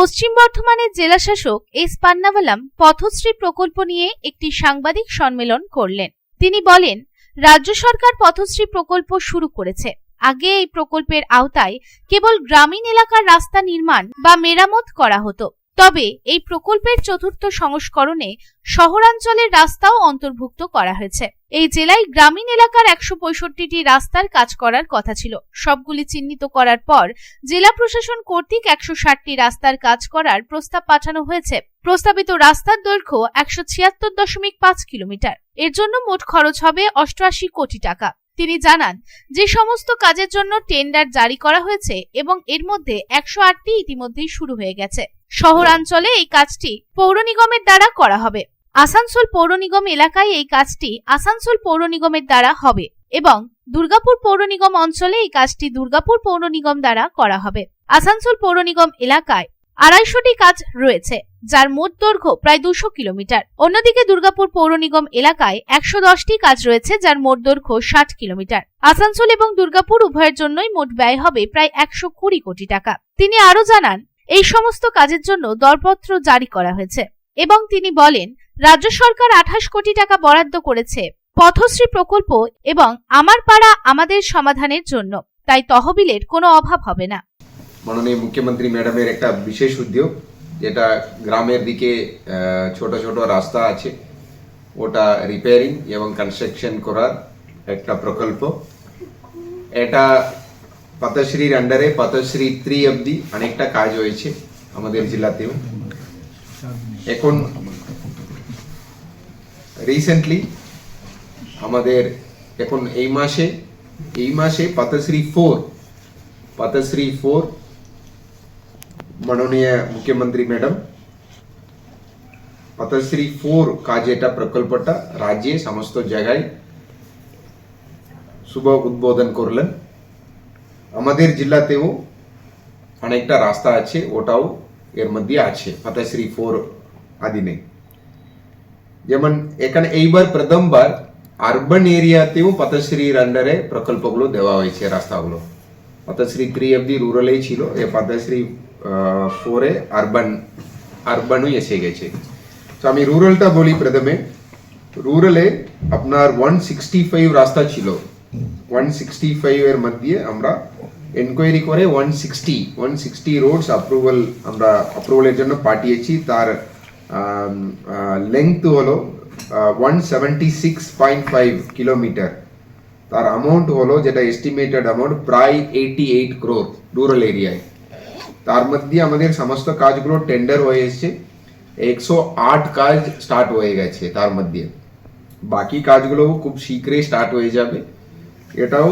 পশ্চিম বর্ধমানের জেলাশাসক এস পান্নাভালাম পথশ্রী প্রকল্প নিয়ে একটি সাংবাদিক সম্মেলন করলেন। তিনি বলেন, রাজ্য সরকার পথশ্রী প্রকল্প শুরু করেছে। আগে এই প্রকল্পের আওতায় কেবল গ্রামীণ এলাকার রাস্তা নির্মাণ বা মেরামত করা হতো। তবে এই প্রকল্পের চতুর্থ সংস্করণে শহরাঞ্চলের রাস্তাও অন্তর্ভুক্ত করা হয়েছে। এই জেলায় গ্রামীণ এলাকার একশো পঁয়ষট্টিটি রাস্তার কাজ করার কথা ছিল। সবগুলি চিহ্নিত করার পর জেলা প্রশাসন কর্তৃক একশো ষাটটি রাস্তার কাজ করার প্রস্তাব পাঠানো হয়েছে। প্রস্তাবিত রাস্তার দৈর্ঘ্য একশো ছিয়াত্তর দশমিক পাঁচ কিলোমিটার। এর জন্য মোট খরচ হবে অষ্টআশি কোটি টাকা। তিনি জানান, যে সমস্ত কাজের জন্য টেন্ডার জারি করা হয়েছে এবং এর মধ্যে একশো আটটি ইতিমধ্যেই শুরু হয়ে গেছে। শহরাঞ্চলে এই কাজটি পৌর নিগমের দ্বারা করা হবে। আসানসোল পৌর নিগম এলাকায় এই কাজটি আসানসোল পৌর নিগমের দ্বারা হবে এবং দুর্গাপুর পৌর নিগম অঞ্চলে এই কাজটি দুর্গাপুর পৌর নিগম দ্বারা করা হবে। আসানসোল পৌর নিগম এলাকায় আড়াইশোটি কাজ রয়েছে, যার মোট দৈর্ঘ্য প্রায় দুশো কিলোমিটার। অন্যদিকে দুর্গাপুর পৌর নিগম এলাকায় একশো দশটি কাজ রয়েছে, যার মোট দৈর্ঘ্য ষাট কিলোমিটার। আসানসোল এবং দুর্গাপুর উভয়ের জন্যই মোট ব্যয় হবে প্রায় একশো কুড়ি কোটি টাকা। তিনি আরও জানান, এই সমস্ত কাজের জন্য দরপত্র জারি করা হয়েছে। এবং তিনি বলেন, রাজ্য সরকার আঠাশ কোটি টাকা বরাদ্দ করেছে। পথশ্রী প্রকল্প এবং আমার পাড়া আমাদের সমাধানের জন্য। তাই তহবিলের কোনো অভাব হবে না। মাননীয় মুখ্যমন্ত্রী ম্যাডামের একটা বিশেষ উদ্যোগ, যেটা গ্রামের দিকে ছোট ছোট রাস্তা আছে। ওটা রিপেয়ারিং এবং কনস্ট্রাকশন করার একটা প্রকল্প। এটা পথশ্রীর আন্ডারে পথশ্রী থ্রি অব্দি অনেকটা কাজ হয়েছে আমাদের জেলাতেও। এখন রিসেন্টলি আমাদের এখন এই মাসে এই মাসে পথশ্রী ফোর পথশ্রী ফোর মাননীয় মুখ্যমন্ত্রী ম্যাডাম পথশ্রী ফোর কাজ এটা প্রকল্পটা রাজ্যে সমস্ত জায়গায় শুভ উদ্বোধন করলেন। আমাদের জেলাতেও অনেকটা রাস্তা আছে, ওটাও এর মধ্যে আছে পথশ্রী ফোর আদিনে যেমন, এখানে এইবার প্রথমবার আরবান এরিয়াতেও পথশ্রীর আন্ডারে প্রকল্পগুলো দেওয়া হয়েছে, রাস্তাগুলো। পথশ্রী থ্রি অব্দি রুরালেই ছিল, এ পথশ্রী ফোরে আরবান আরবানই এসে গেছে। তো আমি রুরালটা বলি প্রথমে। রুরালে আপনার ওয়ান সিক্সটি ফাইভ রাস্তা ছিল। ওয়ান সিক্সটি ফাইভ এর মধ্যে আমরা এনকোয়ারি করে one sixty one sixty roads approval আমরা অ্যাপ্রুভালের জন্য পাঠিয়েছি। তার লেংথ হলো one seventy six point five kilometre তার অ্যামাউন্ট হলো, যেটা এস্টিমেটেড অ্যামাউন্ট প্রায় এইটি এইট ক্রোর রুরাল এরিয়ায় তার মধ্যে আমাদের সমস্ত কাজগুলো টেন্ডার হয়ে এসছে। একশো আট কাজ স্টার্ট হয়ে গেছে তার মধ্যে। বাকি কাজগুলো খুব শীঘ্রই স্টার্ট হয়ে যাবে। এটাও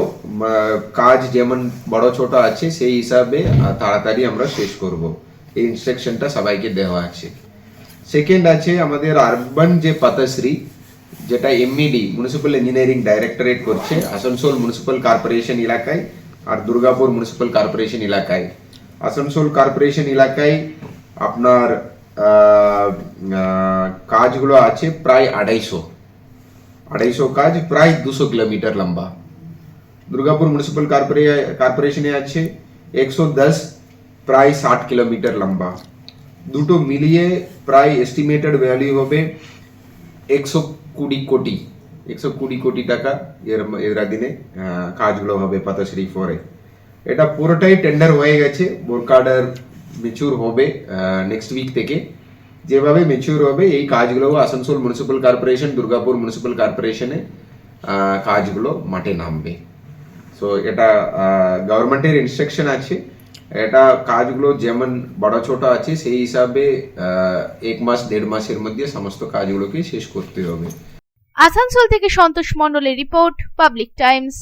কাজ যেমন বড় ছোট আছে, সেই হিসাবে তাড়াতাড়ি আমরা শেষ করব। এই ইনস্ট্রাকশনটা সবাইকে দেওয়া আছে। সেকেন্ড আছে আমাদের আরবান যে পথশ্রী, যেটা এমইডি মিউনিসিপাল ইঞ্জিনিয়ারিং ডাইরেক্টরেট করছে, আসানসোল মিউনিসিপাল কর্পোরেশন এলাকায় আর দুর্গাপুর মিউনিসিপাল কর্পোরেশন এলাকায়। আসানসোল কর্পোরেশন এলাকায় আপনার কাজগুলো আছে প্রায় আড়াইশো। আড়াইশো কাজ প্রায় দুশো কিলোমিটার লম্বা। দুর্গাপুর মিউনিসিপাল কর্পোরেশনে আছে। একশো দশ প্রায় ষাট কিলোমিটার লম্বা। দুটো মিলিয়ে প্রায় এস্টিমেটেড ভ্যালু হবে একশো কুড়ি কোটি। একশো কুড়ি কোটি টাকা এর এর দিনে কাজগুলো হবে পথশ্রী ফোরে। এটা পুরোটাই টেন্ডার হয়ে গেছে। বোর্ড অর্ডার মেচুর হবে নেক্সট উইক থেকে। যেভাবে মেচুর হবে, এই কাজগুলো Asansol municipal corporation Durgapur municipal কর্পোরেশনে কাজগুলো মাঠে নামবে। সো এটা গভর্নমেন্টের ইনস্ট্রাকশন আছে। এটা কাজগুলো যেমন বড় ছোট আছে, সেই হিসাবে এক মাস, দেড় মাসের মধ্যে সমস্ত কাজগুলোকে শেষ করতে হবে। আসানসোল থেকে সন্তোষ মণ্ডলের রিপোর্ট, পাবলিক টাইমস।